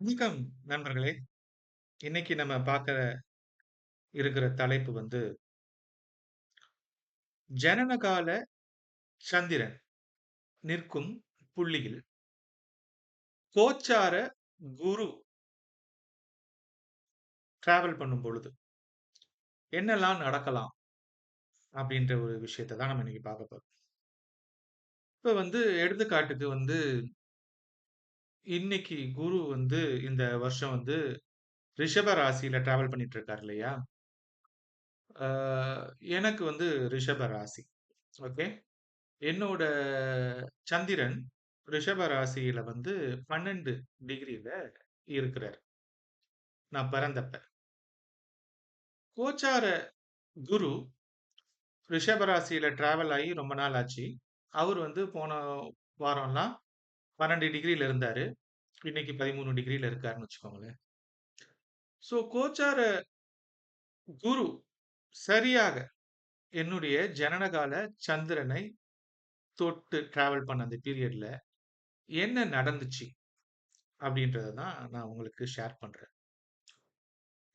வணக்கம் நண்பர்களே. இன்னைக்கு நம்ம பார்க்க இருக்கிற தலைப்பு வந்து ஜனனகால சந்திரன் நிற்கும் புள்ளியில் கோச்சார குரு டிராவல் பண்ணும் பொழுது என்னெல்லாம் நடக்கலாம்? அப்படின்ற ஒரு விஷயத்த தான் நம்ம இன்னைக்கு பார்க்க போறோம். இப்ப வந்து எடுத்துக்காட்டுக்கு வந்து இன்னைக்கு குரு வந்து இந்த வருஷம் வந்து ரிஷப ராசியில டிராவல் பண்ணிட்டு இருக்காரு இல்லையா? எனக்கு வந்து ரிஷப ராசி. ஓகே. என்னோட சந்திரன் ரிஷப ராசியில வந்து பன்னெண்டு டிகிரியில இருக்கிறார். நான் பிறந்தப்ப. கோச்சார குரு ரிஷப ராசியில டிராவல் ஆகி ரொம்ப நாள் ஆச்சு. அவர் வந்து போன வாரம்லாம் பன்னெண்டு டிகிரியில் இருந்தார் இன்னைக்கு பதிமூணு டிகிரியில் இருக்காருன்னு வச்சுக்கோங்களேன். ஸோ கோச்சார குரு சரியாக என்னுடைய ஜனனகால சந்திரனை தொட்டு டிராவல் பண்ண அந்த பீரியடில் என்ன நடந்துச்சு? அப்படின்றத தான் நான் உங்களுக்கு ஷேர் பண்ணுறேன்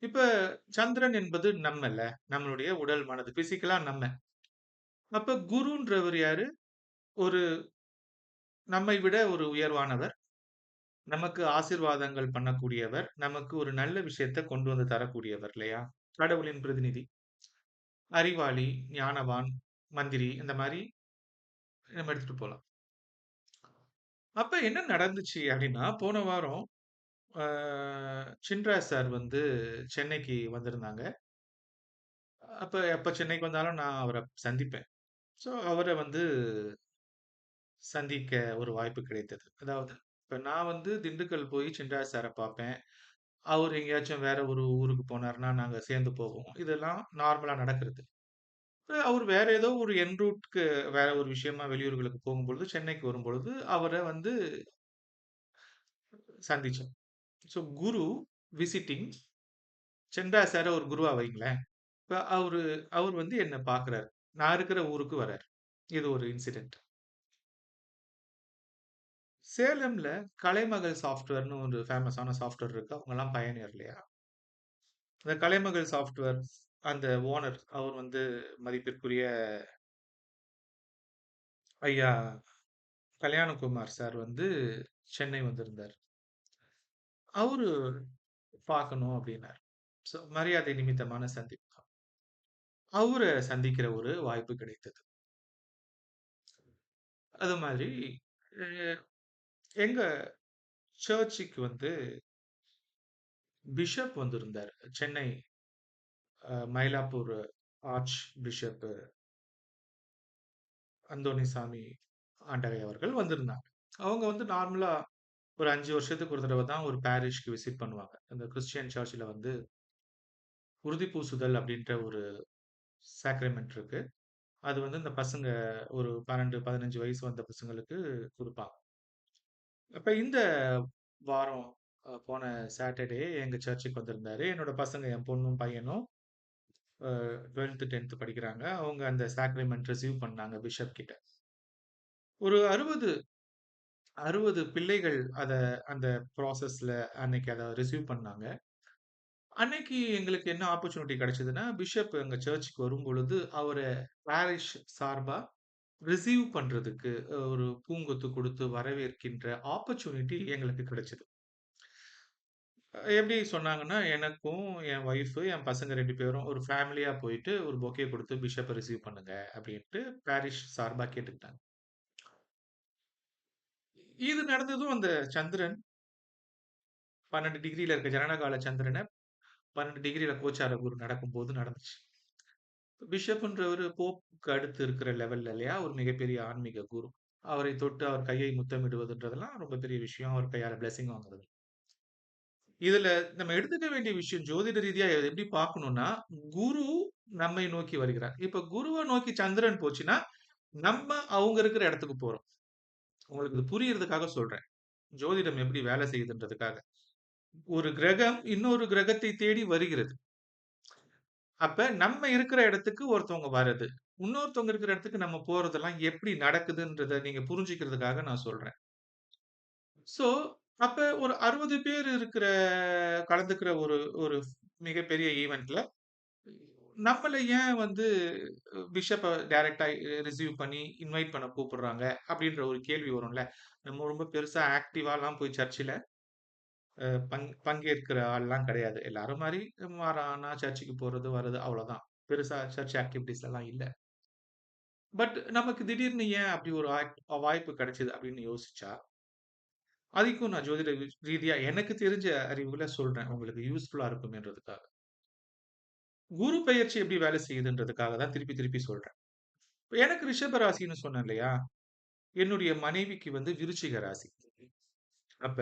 இப்போ சந்திரன் என்பது நம்மல்ல. நம்மளுடைய உடல், மனது. பிசிக்கலாக நம்ம. அப்போ குருன்றவர் யாரு? ஒரு நம்மை விட ஒரு உயர்வானவர். நமக்கு ஆசீர்வாதங்கள் பண்ணக்கூடியவர். நமக்கு ஒரு நல்ல விஷயத்தை கொண்டு வந்து தரக்கூடியவர் இல்லையா? கடவுளின் பிரதிநிதி. அறிவாளி, ஞானவான், மந்திரி இந்த மாதிரி நம்ம எடுத்துட்டு போலாம். அப்ப என்ன நடந்துச்சு அப்படின்னா, போன வாரம் சின்ரா சார் வந்து சென்னைக்கு வந்திருந்தாங்க. அப்ப எப்ப சென்னைக்கு வந்தாலும் நான் அவரை சந்திப்பேன். ஸோ அவரை வந்து சந்திக்க ஒரு வாய்ப்பு கிடைத்தது. அதாவது இப்ப நான் வந்து திண்டுக்கல் போய் சின்ராஜ் சார பார்ப்பேன். அவரு எங்கேயாச்சும் வேற ஒரு ஊருக்கு போனாருன்னா, நாங்க சேர்ந்து போவோம். இதெல்லாம் நார்மலா நடக்கிறது. இப்ப அவரு வேற ஏதோ ஒரு என் ரூட்க்கு வேற ஒரு விஷயமா வெளியூர்களுக்கு போகும்பொழுது, சென்னைக்கு வரும்பொழுது அவர வந்து சந்திச்சோம். ஸோ குரு விசிட்டிங் சின்ராஜ் சார ஒரு குருவா வைங்களேன். இப்ப அவரு அவரு வந்து என்ன பார்க்குறாரு. நான் இருக்கிற ஊருக்கு வராரு. இது ஒரு இன்சிடென்ட். சேலம்ல கலைமகள் சாஃப்ட்வேர்னு ஒரு ஃபேமஸான சாஃப்ட்வேர் இருக்கு. அவங்கலாம் பயனியர் இல்லையா? அந்த கலைமகள் சாஃப்ட்வேர் அந்த ஓனர் அவர் வந்து மதிப்பிற்குரிய ஐயா கல்யாணகுமார் சார் வந்து சென்னை வந்திருந்தார். அவரு பார்க்கணும் அப்படின்னாரு. ஸோ மரியாதை நிமித்தமான சந்திப்பு தான். சந்திக்கிற ஒரு வாய்ப்பு கிடைத்தது. அது மாதிரி எங்க சர்ச்சுக்கு வந்து பிஷப் வந்திருந்தார் சென்னை அ மயிலாப்பூர் ஆர்ச் பிஷப் அந்தோணிசாமி ஆண்டகை அவர்கள் வந்திருந்தாங்க. அவங்க வந்து நார்மலா ஒரு 5 வருஷத்துக்கு ஒரு தடவ தான் ஒரு பாரிஷ்க்கு விசிட் பண்ணுவாங்க. அந்த கிறிஸ்டியன் சர்ச்சில் வந்து உறுதி பூசுதல் அப்படின்ற ஒரு சாக்ரமென்ட் இருக்கு. அது வந்து இந்த பசங்க ஒரு 12, 15 வயசு வந்த பசங்களுக்கு குடுப்பாங்க. அப்ப இந்த வாரம் அ போன சாட்டர்டே எங்க சர்ச்சுக்கு வந்திருந்தாரு. என்னோட பசங்க என் பொண்ணும், பையனும் அ 12த், 10த் படிக்கிறாங்க. அவங்க அந்த சாக்ரமென்ட் ரிசீவ் பண்ணாங்க பிஷப் கிட்ட. ஒரு 60 60 பிள்ளைகள் அத அந்த ப்ராசஸ்ல அன்னைக்கு அத ரிசீவ் பண்ணாங்க. அன்னைக்கு எங்களுக்கு என்ன ஆப்பர்ச்சுனிட்டி கிடைச்சதுன்னா, பிஷப் எங்க சர்ச்சுக்கு வரும்பொழுது, அவர பாரிஷ் சார்பா ரிசீவ் பண்றதுக்கு ஒரு பூங்கொத்து கொடுத்து வரவேற்கின்ற ஆப்பர்ச்சுனிட்டி எங்களுக்கு கிடைச்சது. எப்படி சொன்னாங்கன்னா, எனக்கும், என் ஒய்ஃப், என் பசங்க 2 பேரும் ஒரு ஃபேமிலியா போயிட்டு ஒரு பொக்கே கொடுத்து பிஷப்ப ரிசீவ் பண்ணுங்க அப்படின்ட்டு பாரிஷ் சார்பா கேட்டுக்கிட்டாங்க. இது நடந்ததும் அந்த சந்திரன் 12 டிகிரில இருக்க ஜனனகால சந்திரன 12 டிகிரில கோச்சார குரு நடக்கும்போது நடந்துச்சு. பிஷப்ன்றவர் போப்புக்கு அடுத்து இருக்கிற லெவல்ல இல்லையா? ஒரு மிகப்பெரிய ஆன்மீக குரு. அவரை தொட்டு அவர் கையை முத்தமிடுவதுன்றதெல்லாம் ரொம்ப பெரிய விஷயம். அவர் கையால பிளெஸ்ஸிங் வாங்குறது. இதுல நம்ம எடுத்துக்க வேண்டிய விஷயம் ஜோதிட ரீதியா எப்படி பார்க்கணும்னா, குரு நம்மை நோக்கி வருகிறார். இப்ப குருவை நோக்கி சந்திரன் போச்சுன்னா, நம்ம அவங்க இருக்கிற இடத்துக்கு போறோம். உங்களுக்கு இது புரியறதுக்காக சொல்றேன். ஜோதிடம் எப்படி வேலை செய்யுதுன்றதுக்காக. ஒரு கிரகம் இன்னொரு கிரகத்தை தேடி வருகிறது. அப்ப நம்ம இருக்கிற இடத்துக்கு ஒருத்தவங்க வர்றது. இன்னொருத்தவங்க இருக்கிற இடத்துக்கு நம்ம போறதெல்லாம் எப்படி நடக்குதுன்றத நீங்க புரிஞ்சுக்கிறதுக்காக நான் சொல்றேன். ஸோ, அப்ப ஒரு 60 பேர் இருக்கிற கலந்துக்கிற ஒரு ஒரு மிகப்பெரிய ஈவெண்ட்ல நம்மள ஏன் வந்து பிஷப்ப டைரக்டா ரிசீவ் பண்ணி இன்வைட் பண்ண கூப்பிடுறாங்க? அப்படின்ற ஒரு கேள்வி வரும்ல. நம்ம ரொம்ப பெருசா ஆக்டிவாலாம் போய் சர்ச்சில் பங் பங்கேற்கிற ஆள்லாம் கிடையாது. எல்லாரும் மாதிரி மாறானா சர்ச்சுக்கு போறது, வர்றது அவ்வளோதான். பெருசா சர்ச் ஆக்டிவிட்டிஸ் எல்லாம் இல்லை பட் நமக்கு திடீர்னு ஏன் அப்படி ஒரு வாய்ப்பு கிடைச்சது அப்படின்னு யோசிச்சா, அதுக்கும் நான் ஜோதிட ரீதியா எனக்கு தெரிஞ்ச அறிவுல சொல்றேன். உங்களுக்கு யூஸ்ஃபுல்லா இருக்கும்ன்றதுக்காக குரு பயிற்சி எப்படி வேலை செய்யுதுன்றதுக்காக தான் திருப்பி திருப்பி சொல்றேன். எனக்கு ரிஷப ராசின்னு சொன்னேன் இல்லையா? என்னுடைய மனைவிக்கு வந்து விருச்சிக ராசி. அப்ப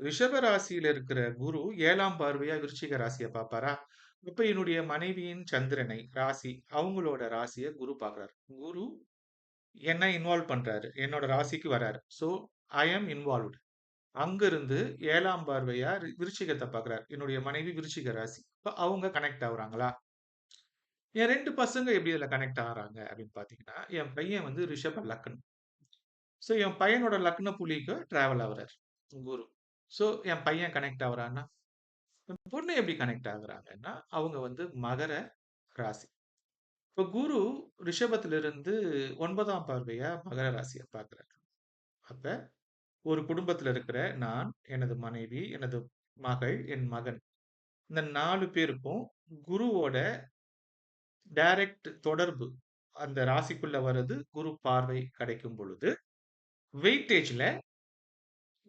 ரிஷப ராசியில இருக்கிற குரு ஏழாம் பார்வையா விருச்சிக ராசியை பார்ப்பாரா? இப்ப என்னுடைய மனைவியின் சந்திரனை, ராசி அவங்களோட ராசியை குரு பார்க்குறாரு குரு என்ன இன்வால்வ் பண்றாரு. என்னோட ராசிக்கு வராரு. ஸோ ஐ எம் இன்வால்வ்டு அங்கிருந்து ஏழாம் பார்வையா ரி விருச்சிகத்த என்னுடைய மனைவி விருச்சிக ராசி. இப்ப அவங்க கனெக்ட் ஆகுறாங்களா? என் ரெண்டு பசங்க எப்படி இதில் கனெக்ட் ஆகிறாங்க அப்படின்னு பார்த்தீங்கன்னா, என் பையன் வந்து ரிஷப லக்னம். ஸோ என் பையனோட லக்ன புலிக்கு டிராவல் ஆகுறாரு குரு. ஸோ என் பையன் கனெக்ட் ஆகுறான்னா, என் பொண்ணு எப்படி கனெக்ட் ஆகுறாங்கன்னா, அவங்க வந்து மகர ராசி. இப்போ குரு ரிஷபத்திலிருந்து ஒன்பதாம் பார்வையா மகர ராசியை பார்க்குறாரு அப்ப ஒரு குடும்பத்தில் இருக்கிற நான், எனது மனைவி, எனது மகள், என் மகன். இந்த நாலு பேருக்கும் குருவோட டைரக்ட் தொடர்பு. அந்த ராசிக்குள்ள வர்றது குரு பார்வை கிடைக்கும் பொழுது, வெயிட்டேஜ்ல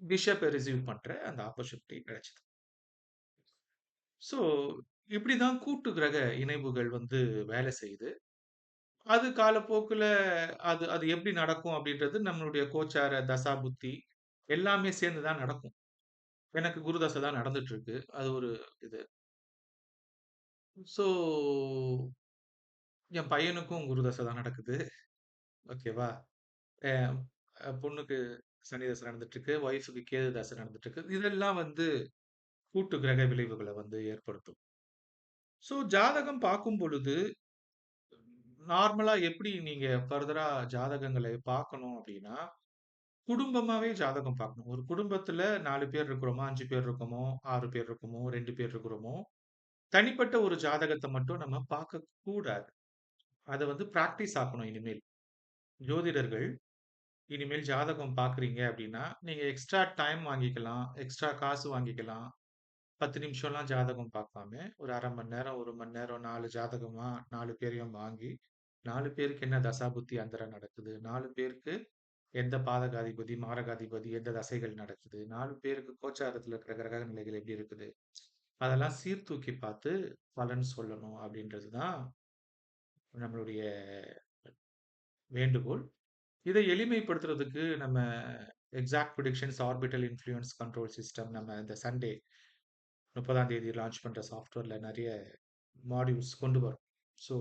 பிஷப் ரிசீவ் பண்ற அந்த ஆப்பர்ச்சுனிட்டி கிடைச்சது. இப்படி இப்படிதான் கூட்டு கிரக இணைவுகள் வந்து வேலை செய்யுது. அது காலப்போக்கில் அது அது எப்படி நடக்கும் அப்படின்றது நம்மளுடைய கோச்சார தசா புத்தி எல்லாமே சேர்ந்து தான் நடக்கும். எனக்கு குருதசை தான் நடந்துட்டு இருக்கு. அது ஒரு இது. ஸோ என் பையனுக்கும் குருதசை தான் நடக்குது. ஓகேவா? பொண்ணுக்கு சனி தசை நடந்துட்டு இருக்கு. ஒய்ஃபுக்கு கேது தசை நடந்துட்டு இருக்கு. இதெல்லாம் வந்து கூட்டு கிரக விளைவுகளை வந்து ஏற்படுத்தும். ஸோ ஜாதகம் பார்க்கும் பொழுது நார்மலா எப்படி நீங்க ஃபர்தரா ஜாதகங்களை பார்க்கணும் அப்படின்னா, குடும்பமாவே ஜாதகம் பார்க்கணும். ஒரு குடும்பத்துல நாலு பேர் இருக்கிறோமோ அஞ்சு பேர் இருக்கோமோ, ஆறு பேர் இருக்கோமோ, ரெண்டு பேர் இருக்கிறோமோ, தனிப்பட்ட ஒரு ஜாதகத்தை மட்டும் நம்ம பார்க்க கூடாது. அதை வந்து பிராக்டிஸ் ஆக்கணும் இனிமேல். ஜோதிடர்கள் இனிமேல் ஜாதகம் பார்க்குறீங்க அப்படின்னா, நீங்கள் எக்ஸ்ட்ரா டைம் வாங்கிக்கலாம். எக்ஸ்ட்ரா காசு வாங்கிக்கலாம். 10 நிமிஷம்லாம் ஜாதகம் பார்க்காம, ஒரு அரை மணி நேரம், ஒரு மணி நேரம் நாலு ஜாதகமாக நாலு பேரையும் வாங்கி, நாலு பேருக்கு என்ன தசாபுத்தி அந்தரம் நடக்குது, நாலு பேருக்கு எந்த பாதகாதிபதி, மாரகாதிபதி, எந்த தசைகள் நடக்குது, நாலு பேருக்கு கோச்சாரத்தில் இருக்கிற கிரக நிலைகள் எப்படி இருக்குது, அதெல்லாம் சீர்தூக்கி பார்த்து பலன் சொல்லணும் அப்படின்றது தான் நம்மளுடைய வேண்டுகோள். இதை எளிமைப்படுத்துறதுக்கு நம்ம exact predictions, orbital influence control system நம்ம இந்த சண்டே 30ஆம் தேதி லான்ச் பண்ணுற சாஃப்ட்வேரில் நிறைய மாடியூல்ஸ் கொண்டு வரோம். ஸோ,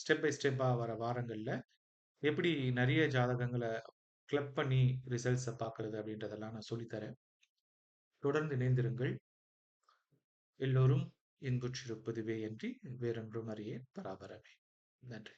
ஸ்டெப் பை ஸ்டெப்பாக வர வாரங்களில் எப்படி நிறைய ஜாதகங்களை கிளப் பண்ணி ரிசல்ட்ஸை பார்க்கறது அப்படின்றதெல்லாம் நான் சொல்லித்தரேன் தொடர்ந்து இணைந்திருங்கள். எல்லோரும் இன்புற்றிருப்பதுவே என்று வேறொன்றும் அறியேன் பராபரமே. நன்றி.